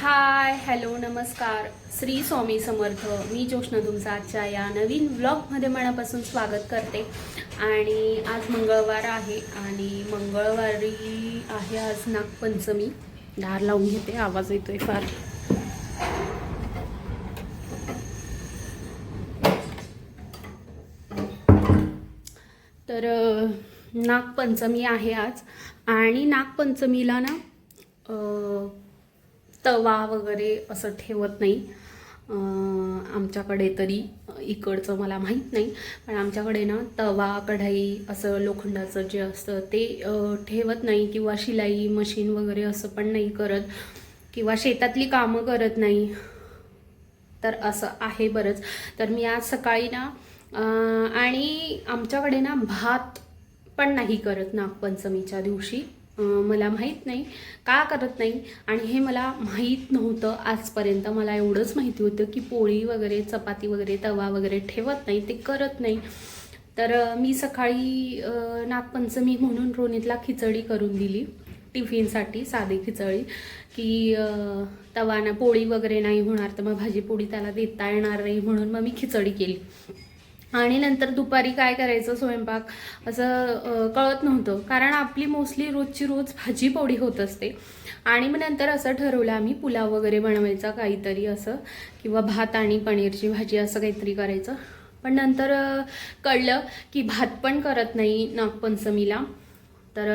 Hi hello नमस्कार. श्री स्वामी समर्थ. मी ज्योष्णा तुमचा आजच्या या नवीन व्लॉगमध्ये मनापासून स्वागत करते. आणि आज मंगळवार आहे आणि मंगळवारी आहे आज नागपंचमी. दार लावून घेते आवाज येतोय फार. तर नागपंचमी आहे आज. आणि नागपंचमीला ना तवा वगैरे असं ठेवत नाही. आमच्याकडे तरी इकडचं मला माहीत नाही. पण आमच्याकडे ना तवा कढाई असं लोखंडाचं जे असतं ते ठेवत नाही किंवा शिलाई मशीन वगैरे असं पण नाही करत किंवा शेतातली कामं करत नाही. तर असं आहे बरंच. तर मी आज सकाळी ना आणि आमच्याकडे ना भात पण नाही करत नागपंचमीच्या दिवशी. मला माहीत नाही का करत नाही आणि हे मला माहीत नव्हतं आजपर्यंत. मला एवढंच माहिती होतं की पोळी वगैरे चपाती वगैरे तवा वगैरे ठेवत नाही ते करत नाही. तर मी सकाळी नागपंचमी म्हणून रोनीतला खिचडी करून दिली टिफिनसाठी साधी खिचडी की तवा तवाना पोळी वगैरे नाही होणार तर मग भाजी पोळी त्याला देता येणार नाही म्हणून मग मी खिचडी केली. आणि नंतर दुपारी काय करायचं स्वयंपाक असं कळत नव्हतं. कारण आपली मोस्टली रोजची रोज भाजी पोळी होत असते. आणि मग नंतर असं ठरवलं आम्ही पुलाव वगैरे बनवायचा काहीतरी असं किंवा भात आणि पनीरची भाजी असं काहीतरी करायचं. पण नंतर कळलं की भात पण करत नाही नागपंचमीला. तर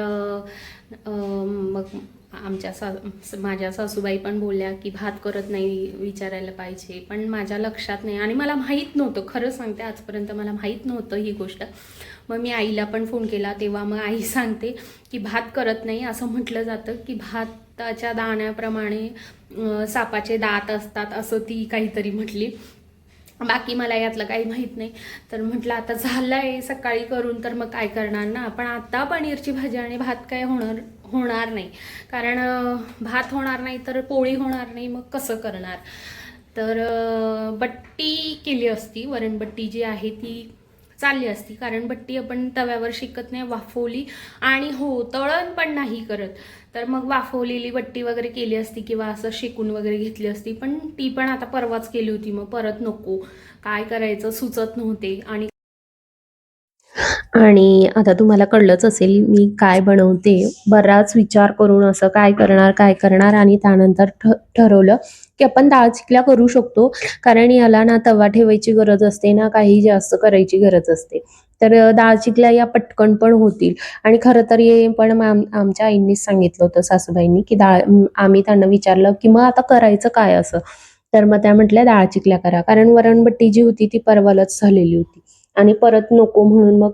मग आमच्या सा माझ्या सासूबाई पण बोलल्या की भात करत नाही विचारायला पाहिजे. पण माझ्या लक्षात नाही. आणि मला माहीत नव्हतं. खरं सांगते आजपर्यंत मला माहीत नव्हतं ही गोष्ट. मग मी आईला पण फोन केला. तेव्हा मग आई सांगते की भात करत नाही असं म्हटलं जातं की भाताच्या दाण्याप्रमाणे सापाचे दात असतात असं ती काहीतरी म्हटली. बाकी मला यातलं काही माहीत नाही. तर म्हटलं आता झालं आहे सकाळी करून तर मग काय करणार ना? पण आता पनीरची भाजी आणि भात काय होणार? होणार नाही. कारण भात होणार नाही तर पोळी होणार नाही मग कसं करणार? तर बट्टी केली असती वरणबट्टी जी आहे ती चालली असती. कारण बट्टी आपण तव्यावर शिकत नाही वाफवली आणि हो तळण पण नाही करत. तर मग वाफवलेली बट्टी वगैरे केली असती किंवा असं शेकून वगैरे घेतली असती पण ती पण आता परवाच केली होती मग परत नको. काय करायचं? सुचत नव्हते आणि आणि आता तुम्हाला कळलंच असेल मी काय बनवते. बराच विचार करून असं काय करणार काय करणार आणि त्यानंतर ठ ठरवलं की आपण डाळ चिकल्या करू शकतो. कारण याला ना तवा ठेवायची गरज असते ना काही जास्त करायची गरज असते. तर दाळ डाळ चिकल्या या पटकन पण होतील. आणि खरं तर हे पण आमच्या आईंनीच सांगितलं होतं सासूबाईंनी की डाळ आम्ही त्यांना विचारलं की मग आता करायचं काय असं? तर मग त्या म्हटल्या डाळ चिकल्या करा. कारण वरणबट्टी जी होती ती परवालाच झालेली होती. आणि परत नको म्हणून मग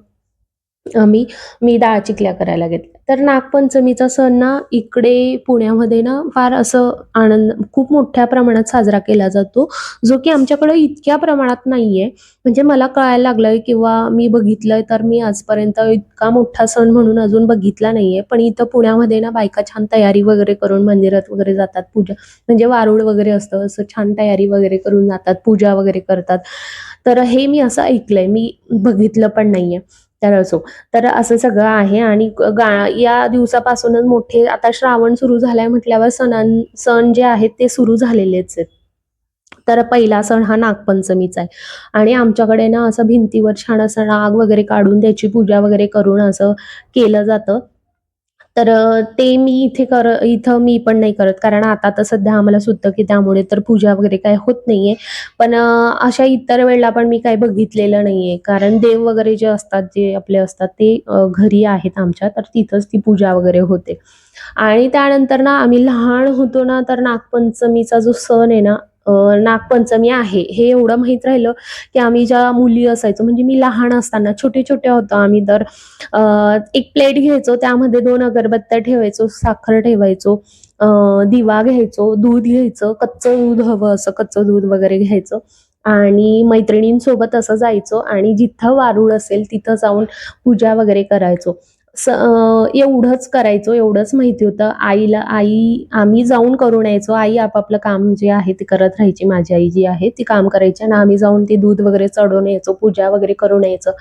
आम्ही मी डाळ चिकल्या करायला घेतल्या. तर नागपंचमीचा सण ना इकडे पुण्यामध्ये ना फार असं आनंद खूप मोठ्या प्रमाणात साजरा केला जातो जो की आमच्याकडे इतक्या प्रमाणात नाहीये. म्हणजे मला कळायला लागलंय किंवा मी बघितलंय तर मी आजपर्यंत इतका मोठा सण म्हणून अजून बघितला नाहीये. पण इथं पुण्यामध्ये ना बायका छान तयारी वगैरे करून मंदिरात वगैरे जातात पूजा म्हणजे वारुळ वगैरे असतं असं छान तयारी वगैरे करून जातात पूजा वगैरे करतात. तर हे मी असं ऐकलंय मी बघितलं पण नाहीये. तर असो तर असं सगळं आहे आणि गा या दिवसापासूनच मोठे आता श्रावण सुरू झालाय म्हटल्यावर सणां सण जे आहेत ते सुरू झालेलेच आहेत. तर पहिला सण हा नागपंचमीचा आहे. आणि आमच्याकडे ना असं भिंतीवर छान असं नाग वगैरे काढून त्याची पूजा वगैरे करून असं केलं जातं. तर ते मी इथे कर इथं मी पण नाही करत. कारण आता तर सध्या आम्हाला सुद्धा की त्यामुळे तर पूजा वगैरे काय होत नाहीये. पण अशा इतर वेळेला पण मी काही बघितलेलं नाहीये. कारण देव वगैरे जे असतात जे आपले असतात ते घरी आहेत आमच्या. तर तिथंच ती पूजा वगैरे होते. आणि त्यानंतर ना आम्ही लहान होतो ना तर नागपंचमीचा जो सण आहे ना नागपंचमी आहे हे एवढं माहीत राहिलं की आम्ही ज्या मुली असायचो म्हणजे मी लहान असताना छोटे छोटे होतो आम्ही तर एक प्लेट घ्यायचो त्यामध्ये दोन अगरबत्त्या ठेवायचो साखर ठेवायचो दिवा घ्यायचो दूध घ्यायचं कच्चं दूध हवं असं कच्चं दूध वगैरे घ्यायचं आणि मैत्रिणींसोबत असं जायचो आणि जिथं वारूळ असेल तिथं जाऊन पूजा वगैरे करायचो. स एवढंच करायचो एवढंच माहिती होतं. आईला आई आम्ही जाऊन करून यायचो. आई आपापलं काम जे आहे ते करत राहायची. माझी आई जी आहे ती काम करायची आणि आम्ही जाऊन ते दूध वगैरे चढवून यायचो पूजा वगैरे करून यायचं.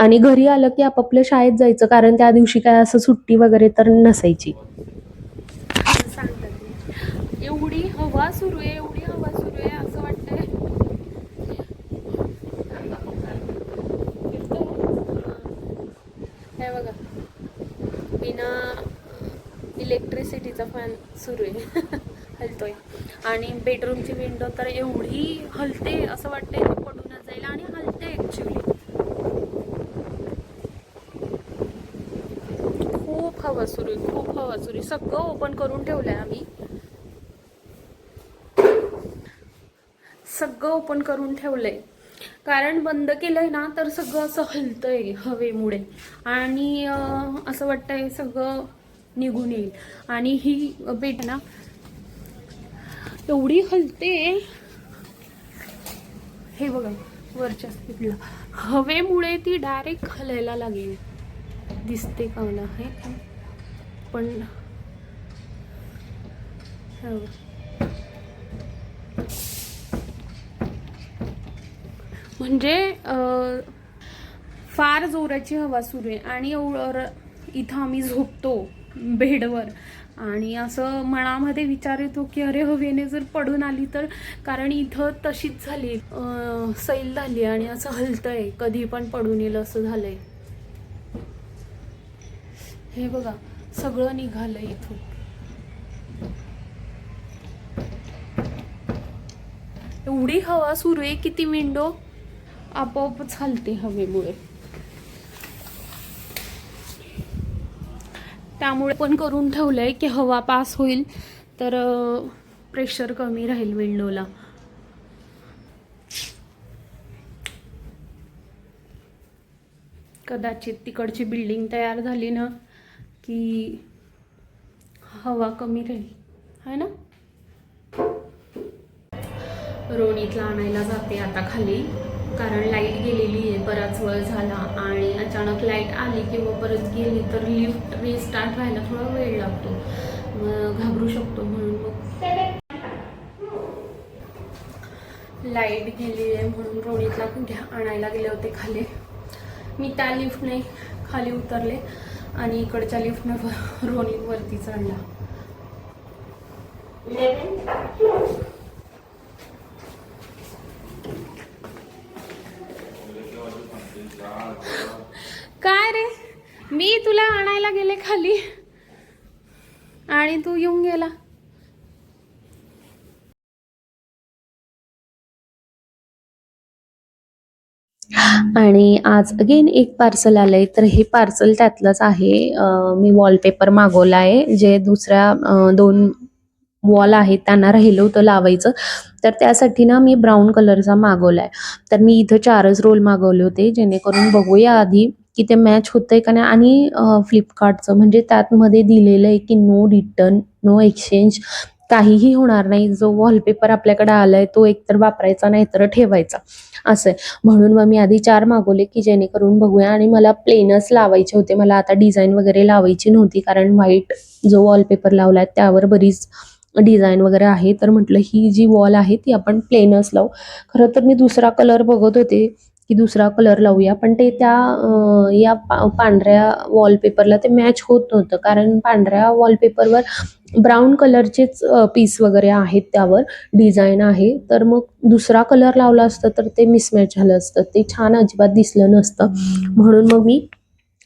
आणि घरी आलं की आपापल्या शाळेत जायचं कारण त्या दिवशी काय असं सुट्टी वगैरे तर नसायची. एवढी हवा सुरू आहे एवढी हवा सुरू आहे असं वाटतंय. हे बघा. बिना इलेक्ट्रिसिटीचा फॅन सुरू आहे. हलतोय. आणि बेडरूमची विंडो तर एवढी हलते असं वाटते ती पडूनच जाईल आणि हलते ॲक्च्युली खूप हवा सुरू आहे खूप हवा सुरू आहे. सगळं ओपन करून ठेवलं आहे आम्ही. सगळं ओपन करून ठेवलं आहे कारण बंद केलंय ना तर सगळं असं हलतंय हवेमुळे. आणि असं वाटतंय सगळं निघून येईल. आणि ही बेट ना एवढी हलते. हे बघा वरच्या स्पीडला हवेमुळे ती डायरेक्ट हलायला लागेल. दिसते का मला हे? पण हे बघा. म्हणजे फार जोराची हवा सुरू आहे आणि इथं आम्ही झोपतो बेडवर. आणि असं मनामध्ये विचार येतो की अरे हवेने जर पडून आली तर? कारण इथं तशीच झाली. सैल झाली आणि असं हलतंय. कधी पण पडून येईल असं झालंय. हे बघा सगळं निघालं इथून. एवढी हवा सुरू आहे की ती विंडो आपोआपच हलते हवेमुळे. त्यामुळे पण करून ठेवलंय की हवा पास होईल तर प्रेशर कमी राहील विंडोला. कदाचित तिकडची बिल्डिंग तयार झाली ना की हवा कमी राहील. है ना? रोणीतला आणायला जाते आता खाली. कारण लाइट गेलेली आहे बराच वेळ झाला आणि अचानक लाइट आली किंवा परत गेली तर लिफ्ट रिस्टार्ट व्हायला थोडा वेळ लागतो. मग घाबरू शकतो म्हणून मग लाइट गेली आहे म्हणून रोणीतला घ्या आणायला गेले होते खाली. मी त्या लिफ्टने खाली उतरले आणि इकडच्या लिफ्टनं रोणीत वरती चढला काय रे? मी तुला आणायला गेले खाली. आणि तू येऊन गेला. आणि आज अगेन एक पार्सल आलंय. तर हे पार्सल त्यातलंच आहे. मी वॉलपेपर मागवला आहे. जे दुसऱ्या दोन वॉल आहे त्यांना राहिलं होतं लावायचं. तर त्यासाठी ना मी ब्राऊन कलरचा मागवलाय. तर मी इथं चारच रोल मागवले होते जेणेकरून बघूया आधी की ते मॅच होतंय का नाही. आणि फ्लिपकार्टचं म्हणजे त्यातमध्ये दिलेलं आहे की नो रिटर्न नो एक्सचेंज काहीही होणार नाही. जो वॉलपेपर आपल्याकडे आलाय तो एकतर वापरायचा नाही तर ठेवायचा. असं आहे. म्हणून मग मी आधी चार मागवले की जेणेकरून बघूया. आणि मला प्लेनच लावायचे होते. मला आता डिझाईन वगैरे लावायची नव्हती कारण व्हाईट जो वॉलपेपर लावलाय त्यावर बरीच डिझाईन वगैरे आहे तर म्हटलं ही जी वॉल आहे ती आपण प्लेनच लावू. खरं तर मी दुसरा कलर बघत होते की दुसरा कलर लावूया पण ते त्या या पा- पांढऱ्या वॉलपेपरला ते मॅच होत नव्हतं कारण पांढऱ्या वॉलपेपरवर ब्राऊन कलरचेच पीस वगैरे आहेत त्यावर डिझाईन आहे. तर मग दुसरा कलर लावला असतं तर ते मिसमॅच झालं असतं ते छान अजिबात दिसलं नसतं. म्हणून मग मी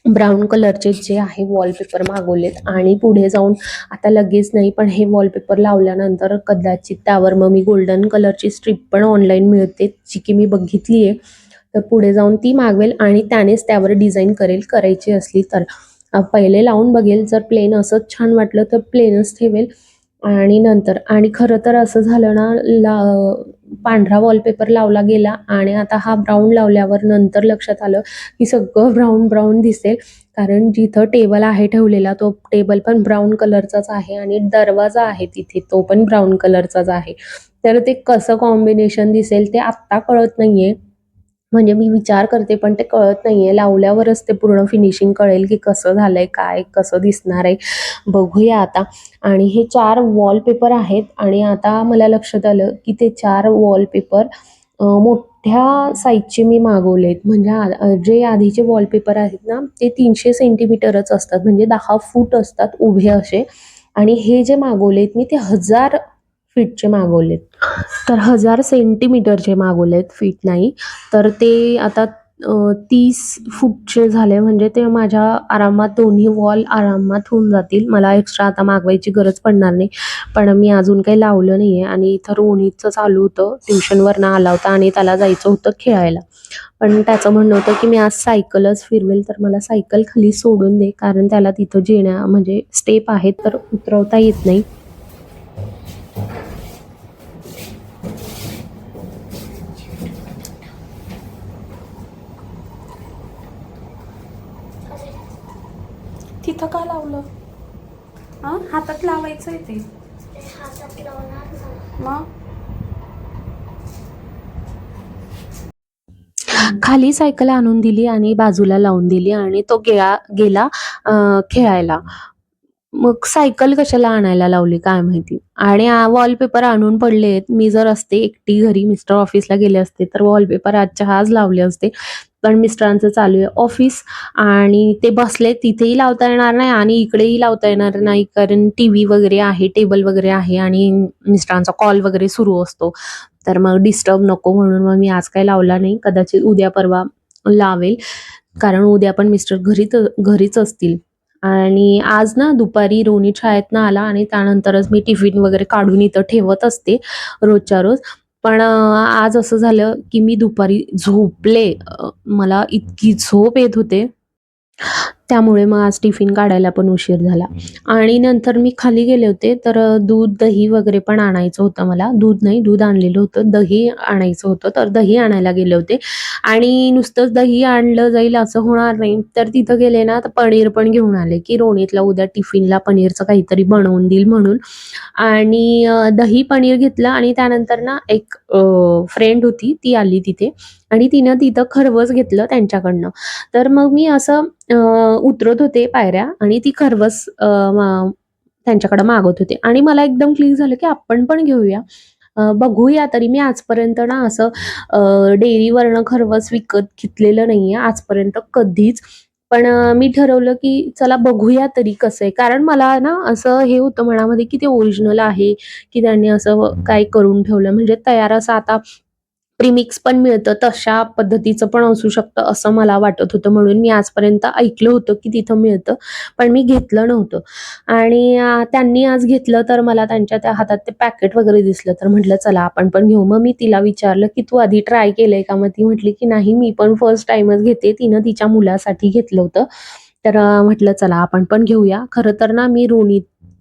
ब्राऊन कलरचे जे आहे वॉलपेपर मागवलेत आणि पुढे जाऊन आता लगेच नाही पण हे वॉलपेपर लावल्यानंतर कदाचित त्यावर मग मी गोल्डन कलरची स्ट्रीप पण ऑनलाईन मिळते जी की मी बघितली आहे. तर पुढे जाऊन ती मागवेल आणि त्यानेच त्यावर डिझाईन करेल करायची असली तर. पहिले लावून बघेल जर प्लेन असंच छान वाटलं तर प्लेनच ठेवेल. आणि नंतर आणि खरं तर असं झालं ना ला पांढरा वॉलपेपर लावला गेला आणि आता हा ब्राऊन लावल्यावर नंतर लक्षात आलं की सगळं ब्राऊन ब्राऊन दिसेल. कारण जिथं टेबल आहे ठेवलेला तो टेबल पण ब्राऊन कलरचाच आहे आणि दरवाजा आहे तिथे तो पण ब्राऊन कलरचाच आहे. तर ते कसं कॉम्बिनेशन दिसेल ते आत्ता कळत नाहीये. म्हणजे मी विचार करते पण ते कळत नाहीये. लावल्यावरच ते पूर्ण फिनिशिंग कळेल की कसं झालंय काय कसं दिसणार आहे. बघूया आता. आणि हे चार वॉलपेपर आहेत आणि आता मला लक्षात आलं की ते चार वॉलपेपर मोठ्या साईजचे मी मागवलेत. म्हणजे आ- जे आधीचे वॉलपेपर आहेत ना ते तीनशे सेंटीमीटरच असतात. म्हणजे दहा फूट असतात उभे असे. आणि हे जे मागवलेत मी ते हजार फीटचे मागवलेत. तर हजार सेंटीमीटरचे मागवलेत फीट नाही. तर ते आता तीस फूटचे झाले म्हणजे ते माझ्या आरामात दोन्ही वॉल आरामात होऊन जातील. मला एक्स्ट्रा आता मागवायची गरज पडणार नाही. पण मी अजून काही लावलं नाही आहे आणि इथं रोहितचं चालू होतं. ट्युशनवरनं आला होता आणि त्याला जायचं होतं खेळायला. पण त्याचं म्हणणं होतं की मी आज सायकलच फिरवेल तर मला सायकल खाली सोडून दे. कारण त्याला तिथं जेण्या म्हणजे स्टेप आहेत तर उतरवता येत नाही. इथं का लावलं? हां? हातात लावायचं आहे ते. मग? खाली सायकल आणून दिली आणि बाजूला लावून दिली आणि तो गेला गेला खेळायला. मग सायकल कशाला आणायला लावली काय माहिती? आणि वॉलपेपर आणून पडलेत. मी जर असते एकटी घरी मिस्टर ऑफिसला गेले असते तर वॉलपेपर आजच्या आज लावले असते. पण मिस्टरांचं चालू आहे ऑफिस आणि ते बसले तिथेही लावता येणार नाही आणि इकडेही लावता येणार नाही कारण टी व्ही वगैरे आहे टेबल वगैरे आहे आणि मिस्टरांचा कॉल वगैरे सुरू असतो. तर मग डिस्टर्ब नको म्हणून मग मी आज काही लावला नाही. कदाचित उद्या परवा लावेल. कारण उद्या पण मिस्टर घरीच घरीच असतील. आणि आज ना दुपारी रोनी शाळेतनं आला आणि त्यानंतरच मी टिफिन वगैरे काढून इथं ठेवत असते रोजच्या रोज. पण आज असं झालं की मी दुपारी झोपले. मला इतकी झोप येत होते. त्यामुळे मग आज टिफिन काढायला पण उशीर झाला. आणि नंतर मी खाली गेले होते तर दूध दही वगैरे पण आणायचं होतं मला. दूध नाही दूध आणलेलं होतं. दही आणायचं होतं तर दही आणायला गेले होते. आणि नुसतंच दही आणलं जाईल असं होणार नाही. तर तिथं गेले ना तर पनीर पण घेऊन आले की रोणीतला उद्या टिफिनला पनीरचं काहीतरी बनवून देईल म्हणून. आणि दही पनीर घेतलं आणि त्यानंतर ना एक फ्रेंड होती ती आली तिथे. आणि तिनं तिथं खरवस घेतलं त्यांच्याकडनं. तर मग मी असं उतरत होते पायऱ्या आणि ती खरवस त्यांच्याकडे मागत होते. आणि मला एकदम क्लिक झालं की आपण पण घेऊया. बघूया तरी मी आजपर्यंत ना असं डेअरीवरनं खरवस विकत घेतलेलं नाहीये आजपर्यंत कधीच. पण मी ठरवलं की चला बघूया तरी कसं आहे. कारण मला ना असं हे होतं मनामध्ये की ते ओरिजिनल आहे की त्यांनी असं काय करून ठेवलं. म्हणजे तयार असं आता प्रीमिक्स पण मिळतं तशा पद्धतीचं पण असू शकतं असं मला वाटत होतं. म्हणून मी आजपर्यंत ऐकलं होतं की तिथं मिळतं पण मी घेतलं नव्हतं. आणि त्यांनी आज घेतलं तर मला त्यांच्या त्या हातात ते पॅकेट वगैरे दिसलं तर म्हटलं चला आपण पण घेऊ. मग मी तिला विचारलं की तू आधी ट्राय केलंय का? मग ती म्हटली की नाही मी पण फर्स्ट टाइमच घेते. तिनं तिच्या मुलासाठी घेतलं होतं. तर म्हटलं चला आपण पण घेऊया. खरं तर ना मी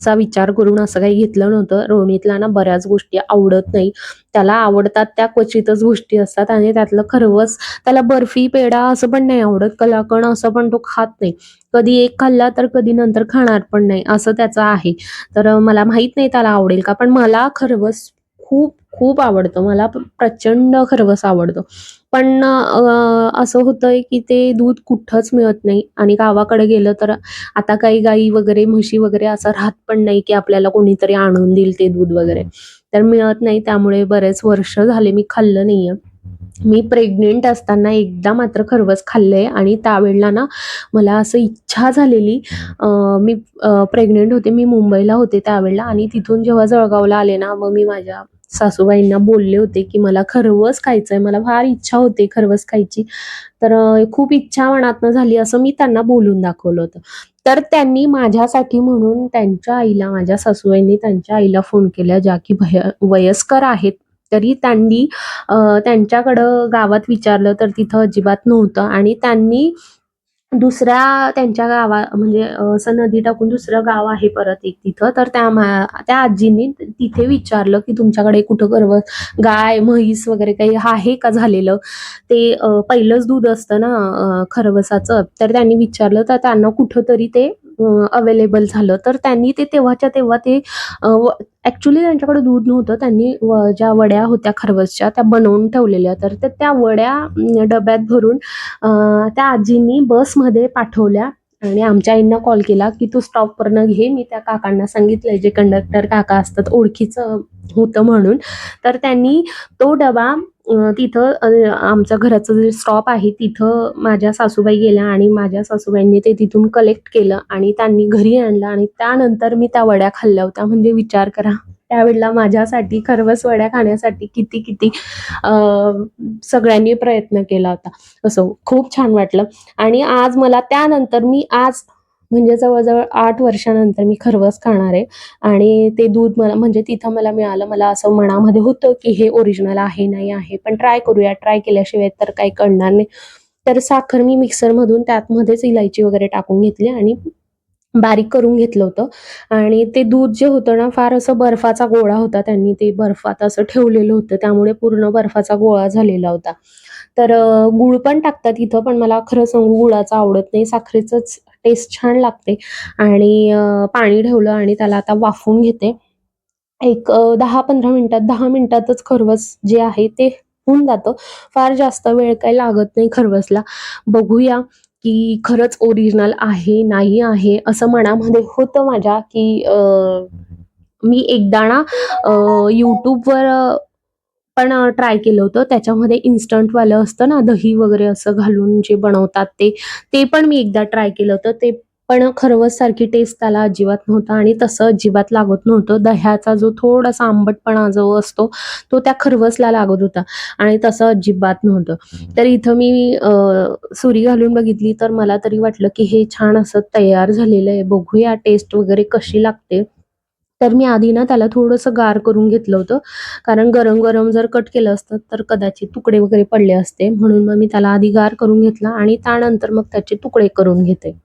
चा विचार करून असं काही घेतलं नव्हतं. रोहितला ना बऱ्याच गोष्टी आवडत नाही. त्याला आवडतात त्या क्वचितच गोष्टी असतात आणि त्यातलं खरवस त्याला बर्फी पेढा असं पण नाही आवडत. कलाकण असं पण तो खात नाही. कधी एक खाल्ला तर कधी नंतर खाणार पण नाही. असं त्याचं आहे. तर मला माहीत नाही त्याला आवडेल का पण मला खरवस खूप खूप आवडतं. मला प्रचंड खरवस आवडतं. पण असं होतंय की ते दूध कुठंच मिळत नाही. आणि गावाकडे गेलं तर आता काही गाई वगैरे म्हशी वगैरे असं राहत पण नाही की आपल्याला कोणीतरी आणून देईल ते दूध वगैरे. तर मिळत नाही. त्यामुळे बरेच वर्ष झाले मी खाल्लं नाहीये. मी प्रेग्नेंट असताना एकदा मात्र खरवस खाल्ले आणि त्यावेळेला ना मला असं इच्छा झालेली मी प्रेग्नेंट होते. मी मुंबईला होते त्यावेळेला आणि तिथून जेव्हा जळगावला आले ना मग मी माझ्या सासूबाईंना बोलले होते की मला खरवस खायचंय मला फार इच्छा होते खरवस खायची. तर खूप इच्छा मनातनं झाली असं मी त्यांना बोलून दाखवलं होतं. तर त्यांनी माझ्यासाठी म्हणून त्यांच्या आईला माझ्या सासूबाईंनी त्यांच्या आईला फोन केला ज्या की भय वयस्कर आहेत. तरी त्यांनी त्यांच्याकडं गावात विचारलं तर तिथं अजिबात नव्हतं. आणि त्यांनी दुसऱ्या त्यांच्या गावा म्हणजे असं नदी टाकून दुसरं गाव आहे परत एक तिथं. तर त्या मा- त्या आजींनी तिथे विचारलं की तुमच्याकडे कुठं गर्व गाय म्हैस वगैरे काही आहे का झालेलं? ते पहिलंच दूध असतं ना खरवसाचं. तर त्यांनी विचारलं तर त्यांना कुठं तरी ते अवेलेबल झालं. तर त्यांनी ते तेव्हाच्या तेव्हा ते ॲक्च्युली त्यांच्याकडे दूध नव्हतं. त्यांनी व- ज्या वड्या होत्या खरवसच्या त्या बनवून ठेवलेल्या. तर त्या वड्या डब्यात भरून त्या आजींनी बसमध्ये पाठवल्या. आणि आमच्या आईंना कॉल केला की तू स्टॉपवरनं घे मी त्या काकांना सांगितलंय जे कंडक्टर काका असतात ओळखीचं होतं म्हणून. तर त्यांनी तो डबा तिथं आमचं आमच्या घराचं जे स्टॉप आहे तिथं माझ्या सासूबाई गेल्या आणि माझ्या सासूबाईंनी ते तिथून कलेक्ट केलं आणि त्यांनी घरी आणलं आणि त्यानंतर मी त्या वड्या खाल्ल्या होत्या. म्हणजे विचार करा. त्यावेळेला माझ्यासाठी खरवस वड्या खाण्यासाठी किती किती सगळ्यांनी प्रयत्न केला होता. असं खूप छान वाटलं. आणि आज मला त्यानंतर मी आज म्हणजे जवळजवळ आठ वर्षानंतर मी खरवस खाणार आहे. आणि ते दूध मला म्हणजे तिथं मला मिळालं मला असं मनामध्ये होतं की हे ओरिजिनल आहे नाही आहे. पण ट्राय करूया. ट्राय केल्याशिवाय तर काही कळणार नाही. तर साखर मी मिक्सरमधून त्यातमध्येच इलायची वगैरे टाकून घेतली आणि बारीक करून घेतलं होतं. आणि ते दूध जे होतं ना फार असं बर्फाचा गोळा होता त्यांनी ते बर्फात असं ठेवलेलं होतं. त्यामुळे पूर्ण बर्फाचा गोळा झालेला होता. तर गुळ पण टाकतात इथं पण मला खरं सांगू गुळाचं आवडत नाही. साखरेचंच टेस्ट छान लागते. आणि पाणी ठेवलं आणि त्याला आता वाफवून घेते. एक दहा पंधरा मिनिटात दहा मिनिटातच खरवस जे आहे ते होऊन जातं. फार जास्त वेळ काही लागत नाही खरवसला. बघूया. की खरंच ओरिजिनल आहे नाही आहे असं मनामध्ये होतं माझ्या की मी एकदा ना यूट्यूबवर पण ट्राय केलं होतं. त्याच्यामध्ये इन्स्टंटवालं असतं ना दही वगैरे असं घालून जे बनवतात ते ते पण मी एकदा ट्राय केलं होतं. ते पण खरवस सारखी टेस्ट त्याला अजिबात नव्हता आणि तसं अजिबात लागत नव्हतं. दह्याचा जो थोडासा आंबटपणा जो असतो तो त्या खरवसला लागत होता आणि तसं अजिबात नव्हतं. तर इथं मी सुरी घालून बघितली तर मला तरी वाटलं की हे छान असं तयार झालेलं आहे. बघूया टेस्ट वगैरे कशी लागते. तर मी आधी ना त्याला थोडंसं गार करून घेतलं होतं. कारण गरम गरम जर कट केलं असतं तर कदाचित तुकडे वगैरे पडले असते. म्हणून मग मी त्याला आधी गार करून घेतला आणि त्यानंतर मग त्याचे तुकडे करून घेते.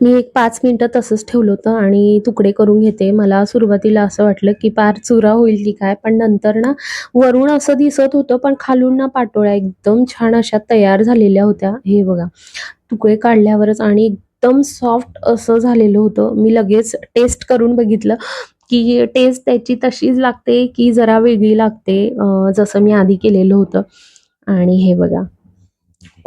मी एक पाच मिनटं तसंच ठेवलं होतं आणि तुकडे करून घेते. मला सुरुवातीला असं वाटलं की पार चुरा होईल की काय पण नंतर ना वरून असं दिसत होतं पण खालून ना पाटोळ्या एकदम छान अशा तयार झालेल्या होत्या. हे बघा तुकडे काढल्यावरच आणि एकदम सॉफ्ट असं झालेलं होतं. मी लगेच टेस्ट करून बघितलं की टेस्ट त्याची तशीच लागते की जरा वेगळी लागते जसं मी आधी केलेलं होतं. आणि हे बघा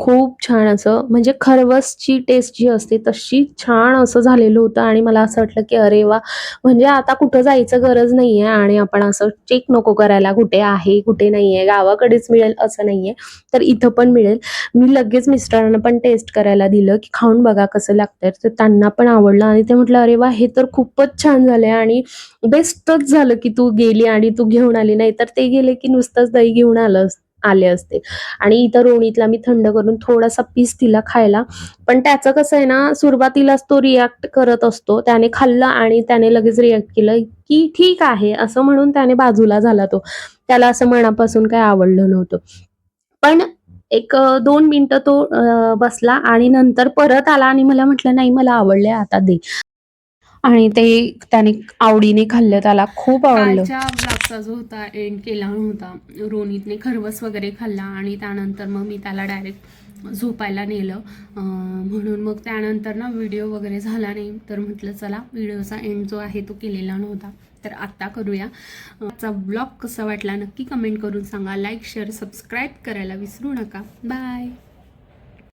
खूप छान असं म्हणजे खरवसची टेस्ट जी असते तशी छान असं झालेलं होतं आणि मला असं वाटलं की अरे वा म्हणजे आता कुठं जायचं गरज नाहीये आणि आपण असं चेक नको करायला कुठे आहे कुठे नाहीये गावाकडेच मिळेल असं नाहीये तर इथं पण मिळेल. मी लगेच मिस्टरांना पण टेस्ट करायला दिलं की खाऊन बघा कसं लागतंय. तर त्यांना पण आवडलं आणि ते म्हटलं अरे वा हे तर खूपच छान झालंय आणि बेस्टच झालं की तू गेली आणि तू घेऊन आली. नाही तर ते गेले की नुसतंच दही घेऊन आलं असतं. आले असते. आणि इथं रोणीतला मी थंड करून थोडासा पीस तिला खायला. पण त्याचं कसं आहे ना सुरुवातीलाच तो रिॲक्ट करत असतो. त्याने खाल्लं आणि त्याने लगेच रिॲक्ट केलं की ठीक आहे असं म्हणून त्याने बाजूला झाला तो. त्याला असं मनापासून काही आवडलं नव्हतं. पण एक दोन मिनिटं तो बसला आणि नंतर परत आला आणि मला म्हटलं नाही मला आवडले आता दे. आणि ते त्याने आवडीने खाल्लं त्याला खूप आवडलं. ब्लॉगचा जो होता एंड केला नव्हता रोनीतने खरवस वगैरे खाल्ला आणि त्यानंतर मग मी त्याला डायरेक्ट झोपायला नेलं. म्हणून मग त्यानंतर ना व्हिडिओ वगैरे झाला नाही तर म्हटलं चला व्हिडिओचा एंड जो आहे तो केलेला नव्हता. तर आत्ता करूया. आजचा ब्लॉग कसा वाटला नक्की कमेंट करून सांगा. लाईक शेअर सबस्क्राईब करायला विसरू नका. बाय